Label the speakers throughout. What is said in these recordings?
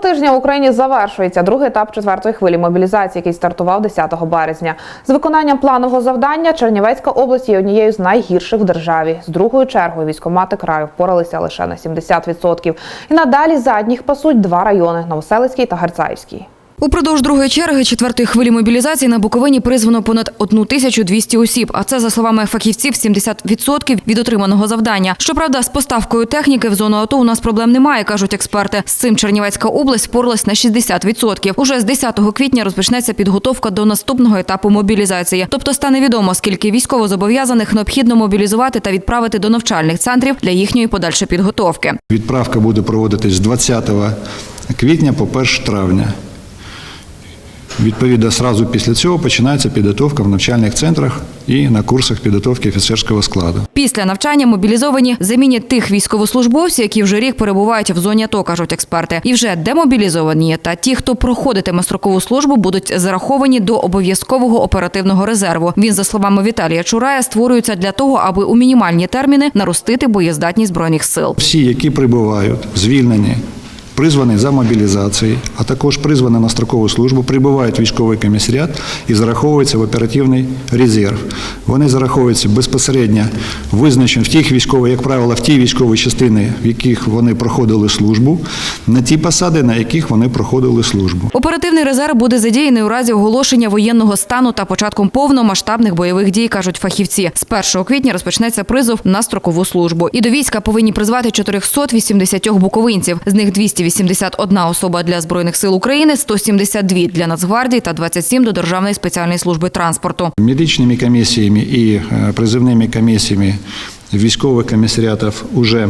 Speaker 1: тижня в Україні завершується другий етап четвертої хвилі мобілізації, який стартував 10 березня. З виконанням планового завдання Чернівецька область є однією з найгірших в державі. З другою чергою військомати краю впоралися лише на 70%. І надалі задніх пасуть два райони Новоселицький та Герцаївський.
Speaker 2: Упродовж другої черги четвертої хвилі мобілізації на Буковині призвано понад 1200 осіб. А це, за словами фахівців, 70% від отриманого завдання. Щоправда, з поставкою техніки в зону АТО у нас проблем немає, кажуть експерти. З цим Чернівецька область впоралась на 60%. Уже з 10 квітня розпочнеться підготовка до наступного етапу мобілізації. Тобто стане відомо, скільки військовозобов'язаних необхідно мобілізувати та відправити до навчальних центрів для їхньої подальшої підготовки.
Speaker 3: Відправка буде проводитись з 20 квітня по 1 травня. Відповідно, сразу після цього починається підготовка в навчальних центрах і на курсах підготовки офіцерського складу.
Speaker 2: Після навчання мобілізовані замінять тих військовослужбовців, які вже рік перебувають в зоні АТО, кажуть експерти. І вже демобілізовані та ті, хто проходитиме строкову службу, будуть зараховані до обов'язкового оперативного резерву. Він, за словами Віталія Чурая, створюється для того, аби у мінімальні терміни наростити боєздатність збройних сил.
Speaker 3: Всі, які прибувають, звільнені, призвані за мобілізацією, а також призвані на строкову службу, прибувають військовий комісаріат і зараховуються в оперативний резерв. Вони зараховуються безпосередньо визначені в тих військових, як правило, в ті військові частини, в яких вони проходили службу, на ті посади, на яких вони проходили службу.
Speaker 2: Оперативний резерв буде задіяний у разі оголошення воєнного стану та початком повномасштабних бойових дій, кажуть фахівці. З 1 квітня розпочнеться призов на строкову службу. І до війська повинні призвати 480 буковинців. З них 281 особа для збройних сил України, 172 для Нацгвардії та 27 до Державної спеціальної служби транспорту.
Speaker 3: Медичними комісіями і е, призивними комісіями військових комісаріатів вже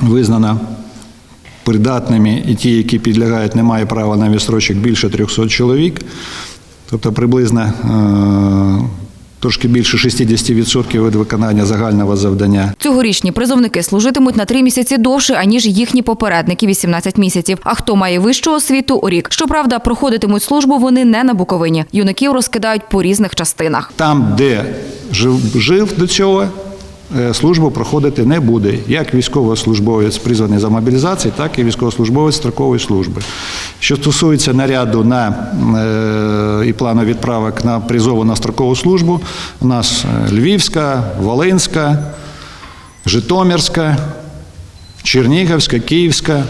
Speaker 3: визнано придатними і ті, які підлягають, не мають права на відстрочок більше 300 чоловік, тобто приблизно е, трошки більше 60% від виконання загального завдання.
Speaker 2: Цьогорічні призовники служитимуть на три місяці довше, аніж їхні попередники 18 місяців. А хто має вищу освіту – рік. Щоправда, проходитимуть службу вони не на Буковині. Юнаків розкидають по різних частинах.
Speaker 3: Там, де жив, жив до цього, е, службу проходити не буде. Як військовослужбовець призваний за мобілізацію, так і військовослужбовець строкової служби. Що стосується наряду на, е, і плану відправок на призову на строкову службу, у нас е, Львівська, Волинська, Житомирська, Чернігівська, Київська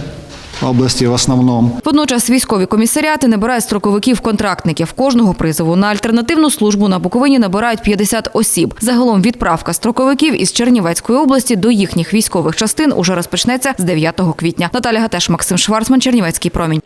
Speaker 3: області в основному.
Speaker 2: Водночас військові комісаріати набирають строковиків-контрактників. Кожного призову на альтернативну службу на Буковині набирають 50 осіб. Загалом відправка строковиків із Чернівецької області до їхніх військових частин уже розпочнеться з 9 квітня. Наталя Гатеш, Максим Шварцман, Чернівецький промінь.